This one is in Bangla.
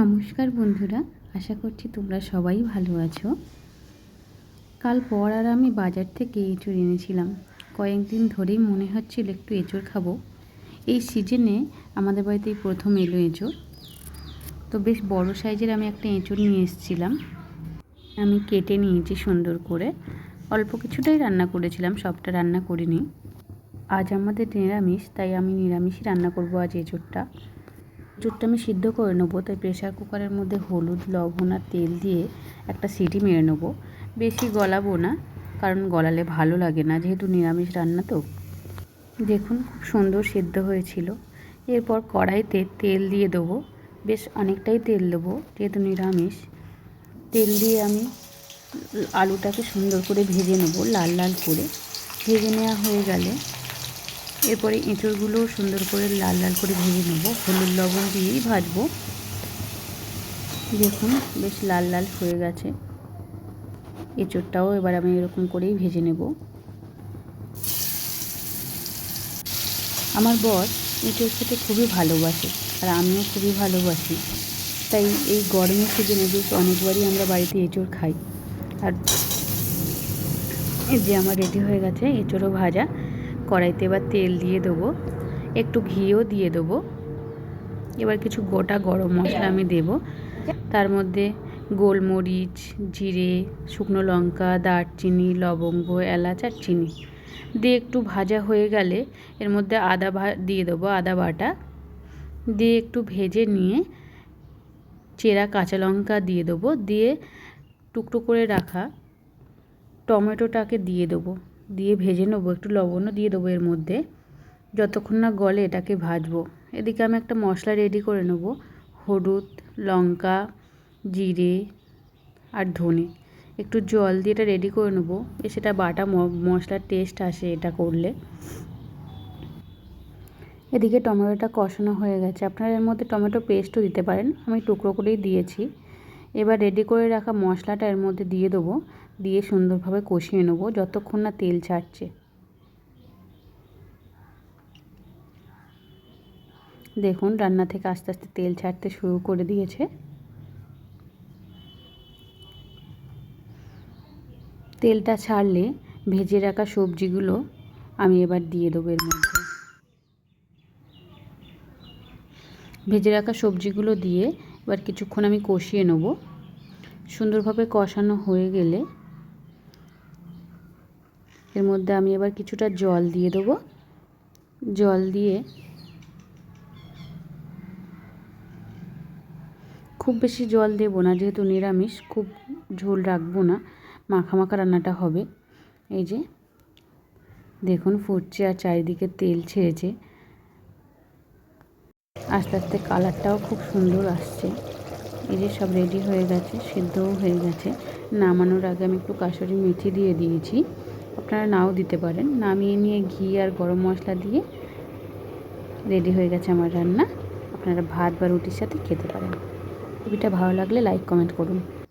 নমস্কার বন্ধুরা, আশা করছি তোমরা সবাই ভালো আছো। কাল পর আর আমি বাজার থেকে এঁচড় এনেছিলাম। কয়েকদিন ধরেই মনে হচ্ছিল একটু এঁচড় খাব। এই সিজনে আমাদের বাড়িতে এই প্রথম এলো এঁচড়। তো বেশ বড় সাইজের আমি একটা এঁচড় নিয়ে এসেছিলাম। আমি কেটে নিয়েছি সুন্দর করে। অল্প কিছুটাই রান্না করেছিলাম, সবটা রান্না করিনি। আজ আমাদের নিরামিষ, তাই আমি নিরামিষই রান্না করব আজ এঁচড়টা। এঁচড়টা আমি সিদ্ধ করে নেব, তাই প্রেশার কুকারের মধ্যে হলুদ, লবণ আর তেল দিয়ে একটা সিটি মেরে নেব। বেশি গলাবো না, কারণ গলালে ভালো লাগে না, যেহেতু নিরামিষ রান্না তো। দেখুন, খুব সুন্দর সিদ্ধ হয়েছিল। এরপর কড়াইতে তেল দিয়ে দেবো। বেশ অনেকটাই তেল দেবো, যেহেতু নিরামিষ। তেল দিয়ে আমি আলুটাকে সুন্দর করে ভেজে নেব, লাল লাল করে। ভেজে নেওয়া হয়ে গেলে এরপরে এঁচড়গুলো সুন্দর করে লাল লাল করে ভেজে নেব। হলুদ লবণ দিয়েই ভাজবো। দেখুন, বেশ লাল লাল হয়ে গেছে। এঁচড়টাও এবার আমি এরকম করেই ভেজে নেব। আমার বর এঁচড় খেতে খুবই ভালোবাসে আর আমিও খুবই ভালোবাসি। তাই এই গরমের সিজনে বেশ অনেকবারই আমরা বাড়িতে এঁচড় খাই। আর যে আমার রেডি হয়ে গেছে এঁচড়ও ভাজা। কড়াইতে এবার তেল দিয়ে দেবো, একটু ঘিও দিয়ে দেবো, এবার কিছু গোটা গরম মশলা আমি দেব, তার মধ্যে গোলমরিচ, জিরে, শুকনো লঙ্কা, দারচিনি, লবঙ্গ, এলাচ আর চিনি, দিয়ে একটু ভাজা হয়ে গেলে এর মধ্যে আদা ভা, দিয়ে দেবো আদা বাটা, দিয়ে একটু ভেজে নিয়ে চেরা কাঁচা লঙ্কা দিয়ে দেবো, দিয়ে টুকরো করে রাখা টমেটোটাকে দিয়ে দেবো। দিয়ে ভেজে নেব, একটু লবণও দিয়ে দেবো এর মধ্যে। যতক্ষণ না গলে এটাকে ভাজবো। এদিকে আমি একটা মশলা রেডি করে নেব, হলুদ, লঙ্কা, জিরে আর ধনে। একটু জল দিয়ে এটা রেডি করে নেব সেটা বাটা মশলার টেস্ট আসে এটা করলে। এদিকে টমেটোটা কষানো হয়ে গেছে। আপনারা এর মধ্যে টমেটো পেস্টও দিতে পারেন। আমি টুকরো করেই দিয়েছি। এবার রেডি করে রাখা মশলাটা এর মধ্যে দিয়ে দেবো। দিয়ে সুন্দরভাবে কষিয়ে নেব যতক্ষণ না তেল ছাড়ছে। দেখুন, রান্না থেকে আস্তে আস্তে তেল ছাড়তে শুরু করে দিয়েছে। তেলটা ছাড়লে ভেজে রাখা সবজিগুলো আমি এবার দিয়ে দেবো এর মধ্যে। ভেজে রাখা সবজিগুলো দিয়ে এবার কিছুক্ষণ আমি কষিয়ে নেব। সুন্দরভাবে কষানো হয়ে গেলে এর মধ্যে আমি এবার কিছুটা জল দিয়ে দেবো। জল দিয়ে খুব বেশি জল দেবো না, যেহেতু নিরামিষ, খুব ঝোল রাখব না, মাখা মাখা রান্নাটা হবে। এই যে দেখুন, ফুটছে আর চারিদিকে তেল ছেড়েছে। আস্তে আস্তে কালারটাও খুব সুন্দর আসছে। এই যে সব রেডি হয়ে গেছে, সিদ্ধও হয়ে গেছে। নামানোর আগে আমি একটু কাশরি মেথি দিয়ে দিয়েছি। আপনারা নাও দিতে পারেন। নামিয়ে নিয়ে ঘি আর গরম মশলা দিয়ে রেডি হয়ে গেছে আমার রান্না। আপনারা ভাত বা রুটির সাথে খেতে পারেন। ছবিটা ভালো লাগলে লাইক কমেন্ট করুন।